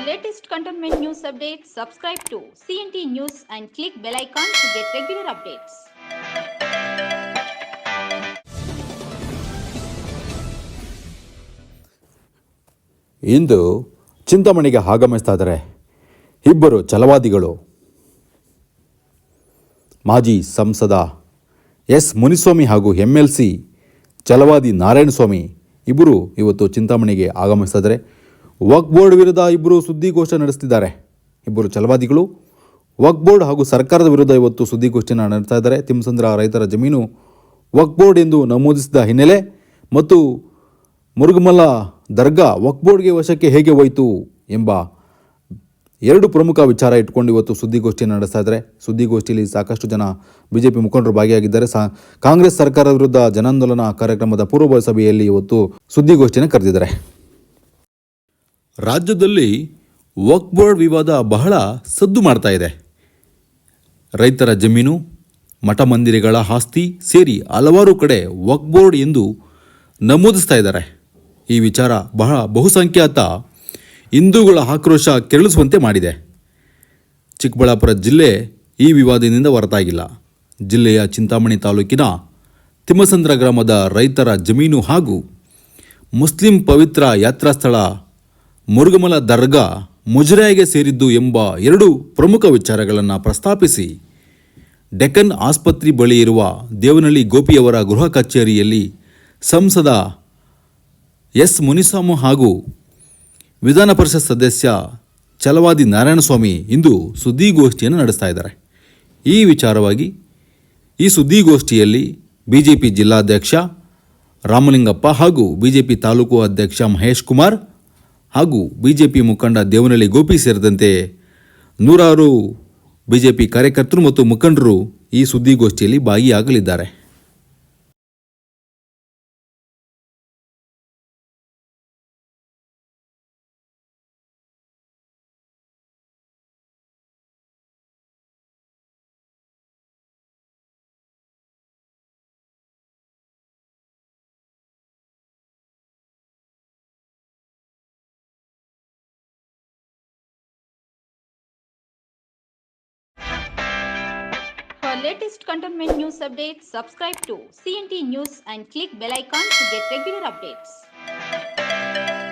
Latest contentment news updates, subscribe to CNT News and click bell icon to get regular updates. ಇಂದು ಚಿಂತಾಮಣಿಗೆ ಆಗಮಿಸ್ತಾ ಇದ್ದಾರೆ ಇಬ್ಬರು ಛಲವಾದಿಗಳು ಮಾಜಿ ಸಂಸದ S Muniswamy ಹಾಗೂ M L C Chalavadi Narayanaswamy ಇಬ್ಬರು ಇವತ್ತು ಚಿಂತಾಮಣಿಗೆ ಆಗಮಿಸ್ತಾ ಇದ್ದಾರೆ ವಕ್ ಬೋರ್ಡ್ ವಿರುದ್ಧ ಇಬ್ಬರು ಸುದ್ದಿಗೋಷ್ಠಿ ನಡೆಸ್ತಿದ್ದಾರೆ. ಇಬ್ಬರು ಛಲವಾದಿಗಳು ವಕ್ ಬೋರ್ಡ್ ಹಾಗೂ ಸರ್ಕಾರದ ವಿರುದ್ಧ ಇವತ್ತು ಸುದ್ದಿಗೋಷ್ಠಿಯನ್ನು ನಡೆಸ್ತಾ ಇದ್ದಾರೆ. ತಿಮ್ಮಸಂದ್ರ ರೈತರ ಜಮೀನು ವಕ್ ಬೋರ್ಡ್ ಎಂದು ನಮೂದಿಸಿದ ಹಿನ್ನೆಲೆ ಮತ್ತು ಮುರುಗಮಲ್ಲ ದರ್ಗಾ ವಕ್ ಬೋರ್ಡ್ಗೆ ವಶಕ್ಕೆ ಹೇಗೆ ಹೋಯಿತು ಎಂಬ ಎರಡು ಪ್ರಮುಖ ವಿಚಾರ ಇಟ್ಕೊಂಡು ಇವತ್ತು ಸುದ್ದಿಗೋಷ್ಠಿಯನ್ನು ನಡೆಸ್ತಾ ಇದ್ದಾರೆ. ಸುದ್ದಿಗೋಷ್ಠಿಯಲ್ಲಿ ಸಾಕಷ್ಟು ಜನ ಬಿಜೆಪಿ ಮುಖಂಡರು ಭಾಗಿಯಾಗಿದ್ದಾರೆ. ಸಾ, ಕಾಂಗ್ರೆಸ್ ಸರ್ಕಾರದ ವಿರುದ್ಧ ಜನಾಂದೋಲನ ಕಾರ್ಯಕ್ರಮದ ಪೂರ್ವಭಾವಿ ಸಭೆಯಲ್ಲಿ ಇವತ್ತು ಸುದ್ದಿಗೋಷ್ಠಿಯನ್ನು ಕರೆದಿದ್ದಾರೆ. ರಾಜ್ಯದಲ್ಲಿ ವಕ್ ಬೋರ್ಡ್ ವಿವಾದ ಬಹಳ ಸದ್ದು ಮಾಡ್ತಾ ಇದೆ. ರೈತರ ಜಮೀನು, ಮಠ ಮಂದಿರಗಳ ಆಸ್ತಿ ಸೇರಿ ಹಲವಾರು ಕಡೆ ವಕ್ ಬೋರ್ಡ್ ಎಂದು ನಮೂದಿಸ್ತಾ ಇದ್ದಾರೆ. ಈ ವಿಚಾರ ಬಹಳ ಬಹುಸಂಖ್ಯಾತ ಹಿಂದೂಗಳ ಆಕ್ರೋಶ ಕೆರಳಿಸುವಂತೆ ಮಾಡಿದೆ. ಚಿಕ್ಕಬಳ್ಳಾಪುರ ಜಿಲ್ಲೆ ಈ ವಿವಾದದಿಂದ ಹೊರತಾಗಿಲ್ಲ. ಜಿಲ್ಲೆಯ ಚಿಂತಾಮಣಿ ತಾಲೂಕಿನ ತಿಮ್ಮಸಂದ್ರ ಗ್ರಾಮದ ರೈತರ ಜಮೀನು ಹಾಗೂ ಮುಸ್ಲಿಂ ಪವಿತ್ರ ಯಾತ್ರಾ ಸ್ಥಳ ಮುರುಗಮಲ ದರ್ಗಾ ಮುಜರಾಯಿಗೆ ಸೇರಿದ್ದು ಎಂಬ ಎರಡು ಪ್ರಮುಖ ವಿಚಾರಗಳನ್ನು ಪ್ರಸ್ತಾಪಿಸಿ, ಡೆಕ್ಕನ್ ಆಸ್ಪತ್ರೆ ಬಳಿ ಇರುವ ದೇವನಹಳ್ಳಿ ಗೋಪಿಯವರ ಗೃಹ ಕಚೇರಿಯಲ್ಲಿ ಸಂಸದ ಎಸ್ ಮುನಿಸ್ವಾಮಿ ಹಾಗೂ ವಿಧಾನ ಪರಿಷತ್ ಸದಸ್ಯ ಚಲವಾದಿ ನಾರಾಯಣಸ್ವಾಮಿ ಇಂದು ಸುದ್ದಿಗೋಷ್ಠಿಯನ್ನು ನಡೆಸ್ತಾ ಇದ್ದಾರೆ. ಈ ವಿಚಾರವಾಗಿ ಈ ಸುದ್ದಿಗೋಷ್ಠಿಯಲ್ಲಿ ಬಿ ಜೆ ಪಿ ಜಿಲ್ಲಾಧ್ಯಕ್ಷ ರಾಮಲಿಂಗಪ್ಪ ಹಾಗೂ ಬಿ ಜೆ ಪಿ ತಾಲೂಕು ಅಧ್ಯಕ್ಷ ಮಹೇಶ್ ಕುಮಾರ್ ಹಾಗೂ ಬಿಜೆಪಿ ಮುಖಂಡ ದೇವನಹಳ್ಳಿ ಗೋಪಿ ಸೇರಿದಂತೆ ನೂರಾರು ಬಿಜೆಪಿ ಕಾರ್ಯಕರ್ತರು ಮತ್ತು ಮುಖಂಡರು ಈ ಸುದ್ದಿಗೋಷ್ಠಿಯಲ್ಲಿ ಭಾಗಿಯಾಗಲಿದ್ದಾರೆ. Latest cantonment news updates, subscribe to CNT News and click bell icon to get regular updates.